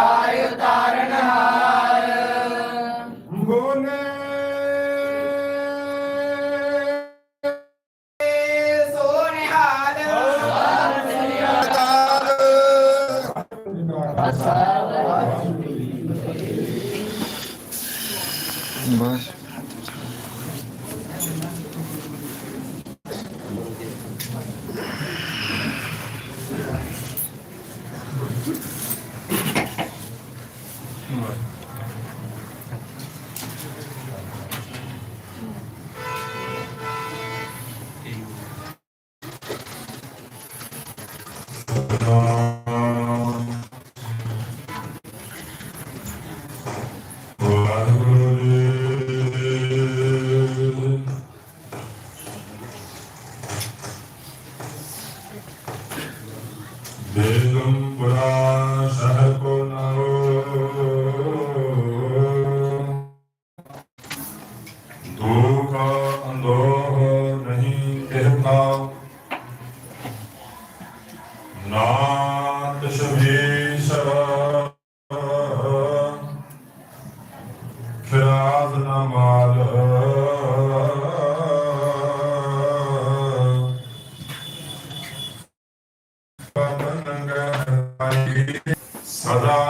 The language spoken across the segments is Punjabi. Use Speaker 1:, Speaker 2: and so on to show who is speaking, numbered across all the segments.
Speaker 1: ਪਾਰ ਉਤਾਰਨ ਹਾਰ
Speaker 2: ਬੋਲੇ
Speaker 1: ਸੋਨਿਹਾਲ
Speaker 3: ਬਸ
Speaker 2: ਵਾਹਿਗੁਰੂ ਨਾਤ ਸ਼ਬੀਸ਼ਾ ਖਿਰਾਜ਼ ਨਾ ਮਾਲ ਸਦਾ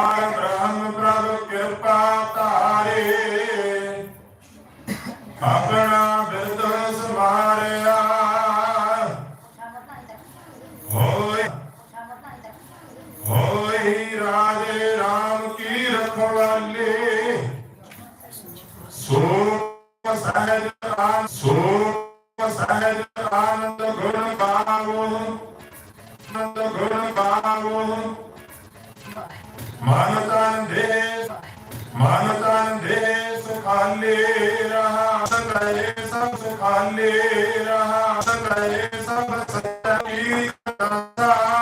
Speaker 2: ਪਾਰ ਬ੍ਰਹਮ ਪ੍ਰਭ, ਕਿਰਪਾ ਤਾਰੇ ਆਪਣਾ ਬਿਰਦ ਸਮਾਰਿਆ ਹੋਏ ਹੋਈ ਰਾਜੇ ਰਾਮ ਕੀ ਰਖਵਾਲੇ ਸੋ ਸਹਿਜ ਰਾਮ ਸੋ ਸਹਿਜ ਆਨੰਦ ਗੁਣ ਗਾਵੋ। ਆਨੰਦ ਗੁਣ ਗਾਵੋ। ਮਨ ਤਨ ਦੇ ਮਨ ਤਨ ਦੇ ਸੁਖਾਲੇ ਰਹਾ ਸੰਗਏ ਸਭ ਸੁਖਾਲੇ ਰਹਾ ਸੰਗਏ ਸਭ ਸੱਚੀ ਕਥਾ ਕਰਦਾ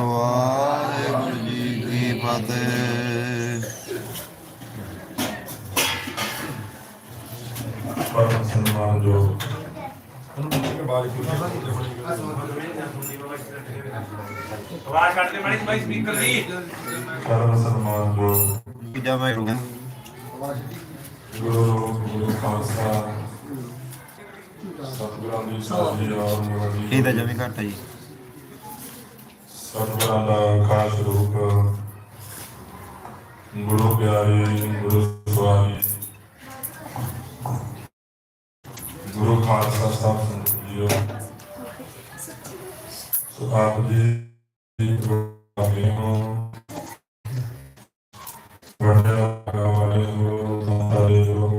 Speaker 3: ਵਾਹਿਗੁਰੂ ਜੀ ਕੀ ਫਤਿਹ
Speaker 2: ਸਨਮਾਨ ਜੋ।
Speaker 4: ਆਵਾਜ਼ ਕੱਢ ਦੇ ਮਾੜੀ ਬਾਈ ਸਪੀਕਰ ਦੀ।
Speaker 2: ਪਰਮ ਸਨਮਾਨ ਜੋ।
Speaker 3: ਕੀ ਜਾ ਮੈਂ ਰੁਗਾ
Speaker 2: ਗੁਰੂ ਗੁਰੂ ਖਾਲਸਾ ਸਤਿਗੁਰਾਂ ਦੀ ਸਾਜੀ ਔਰ ਮੁਰਦੀ
Speaker 3: ਇਹ ਤਾਂ ਜਮੀ ਘੱਟ ਹੈ ਜੀ।
Speaker 2: ਸਤਿਗੁਰਾਂ ਦਾ ਖਾਸ ਰੂਪ ਗੁਰੂ ਪਿਆਰੇ ਗੁਰੂ ਸੁਆਮੀ ਗੁਰੂ ਖਾਲਸਾ ਸਾਹਿਬ ਸੰਤ ਜੀਓ ਸੋ ਆਪ ਜੀ ਗੁਰੂ ਹੋ ਵੰਡੇ ਵਾਲੇ ਹੋ ਸਾਰੇ ਹੋ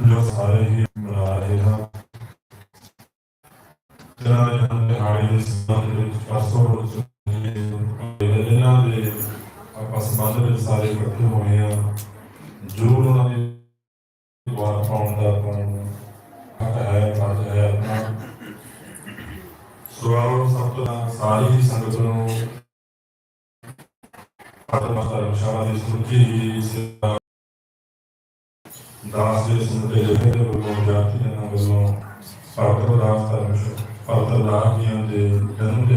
Speaker 2: ਜੋ ਸਾਰੇ ਹੀ ਮਨਾ ਰਹੇ ਹਨ ਜਿਹਨਾਂ ਦੇ ਹੰਦੇ ਹਾੜੀ ਦੇ ਸੰਬੰਧ ਵਿੱਚ ਪਰਸੋਂ ਰੋਜ਼ ਇਹਨਾਂ ਦੇ ਆਪਾਂ ਸੰਬੰਧ ਵਿੱਚ ਸਾਰੇ ਇਕੱਠੇ ਹੋਏ ਆ ਜ਼ਰੂਰ ਉਹਨਾਂ ਦੀ ਧਰਮਸ਼ਾਲਾ ਦਾਸ ਦੇ ਸਮੁੱਚੇ ਜਥੇ ਦੇ ਵੱਲੋਂ ਜਾਤੀ ਦੇ ਨਾਮ ਵੱਲੋਂ ਪਰਮ ਦਾਸ ਧਰਮਸ਼ਾਲਾ ਪਰਮ ਦਾਸ ਜੀਆਂ ਦੇ ਜਨਮ ਦੇ